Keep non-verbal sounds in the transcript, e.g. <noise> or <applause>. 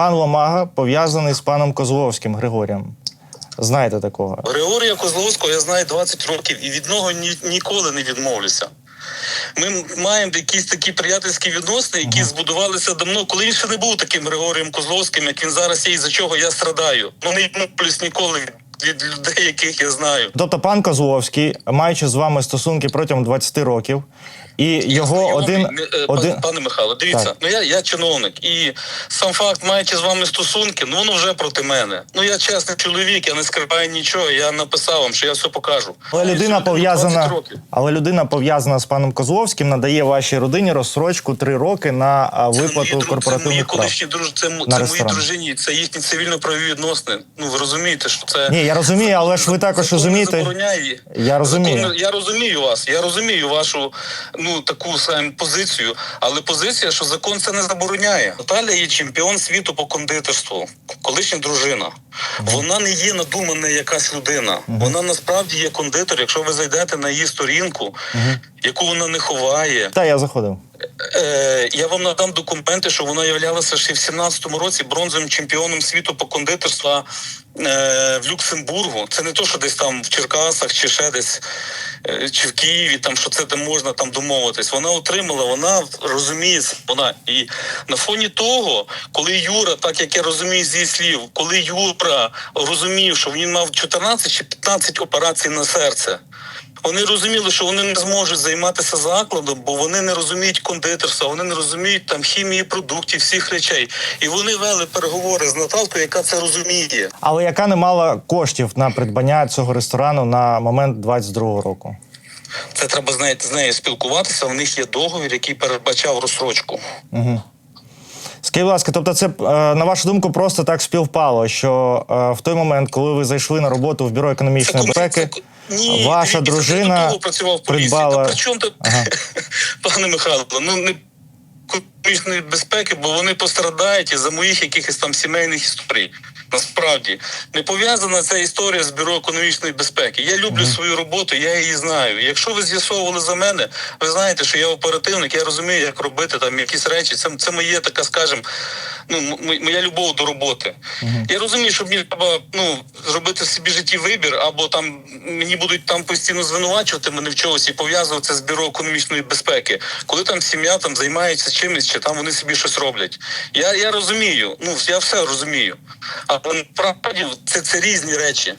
Пан Ломага пов'язаний з паном Козловським Григорієм. Знаєте такого? Григорія Козловського я знаю 20 років і від нього ні, ніколи не відмовлюся. Ми маємо якісь такі приятельські відносини, які збудувалися давно, коли він ще не був таким Григорієм Козловським, як він зараз є, і за чого я страдаю. Ну не відмовлюсь ніколи від, людей, яких я знаю. Тобто, пан Козловський, маючи з вами стосунки протягом 20 років, і його Знайомий, один, не- е, один... пане, пане Михайло, дивіться, Так. ну я, я чиновник, і сам факт, маючи з вами стосунки, ну воно вже проти мене. Ну я чесний чоловік, я не скриваю нічого. Я написав вам, що я все покажу. Але людина пов'язана, але людина пов'язана з паном Козловським, надає вашій родині розсрочку 3 роки на Це мої виплату дру- Це мої прав. колишні друж... це, це мої дружині, це їхні цивільно-правові відносини. Ну ви розумієте, що це Ні, я розумію, але ж ви також розумієте. забороняє. Я розумію. Я розумію вас. Я розумію вашу ну таку саме позицію, але позиція, що закон це не забороняє. Наталя є чемпіон світу по кондитерству, колишня дружина. Вона не є надумана якась людина. Вона насправді є кондитер. Якщо ви зайдете на її сторінку, яку вона не ховає. Та я заходив. Е, я вам надам документи, що вона являлася ще в 17-му році бронзовим чемпіоном світу по кондитерству е, в Люксембургу. Це не то, що десь там в Черкасах чи ще десь, е, чи в Києві, там що це де можна там домовитись. Вона отримала, вона розуміє вона. І на фоні того, коли Юра, так як я розумію з її слів, коли Юра розумів, що він мав 14 чи 15 операцій на серце. Вони розуміли, що вони не зможуть займатися закладом, бо вони не розуміють кондитерства, вони не розуміють там хімії продуктів, всіх речей. І вони вели переговори з Наталкою, яка це розуміє. Але яка не мала коштів на придбання цього ресторану на момент 22-го року? Це треба знаєте, з нею спілкуватися. У них є договір, який передбачав розсрочку. Скажіть, будь ласка, тобто, це е, на вашу думку просто так співпало, що е, в той момент, коли ви зайшли на роботу в бюро економічної безпеки, ваша це дружина працював в придбала- Та при чому тут, Ага. <laughs> пане Михайло, ну не економічної безпеки, бо вони пострадають із-за моїх якихось там сімейних історій. Насправді не пов'язана ця історія з бюро економічної безпеки. Я люблю свою роботу, я її знаю. Якщо ви з'ясовували за мене, ви знаєте, що я оперативник, я розумію, як робити там якісь речі. Це, це моє така, скажем, ну моя любов до роботи. Я розумію, що мені треба ну зробити в собі житті вибір, або там мені будуть там постійно звинувачувати мене в чогось і пов'язувати з бюро економічної безпеки, коли там сім'я там займається чимось, чи там вони собі щось роблять. Я, я розумію, ну я все розумію. Але насправді це, це різні речі.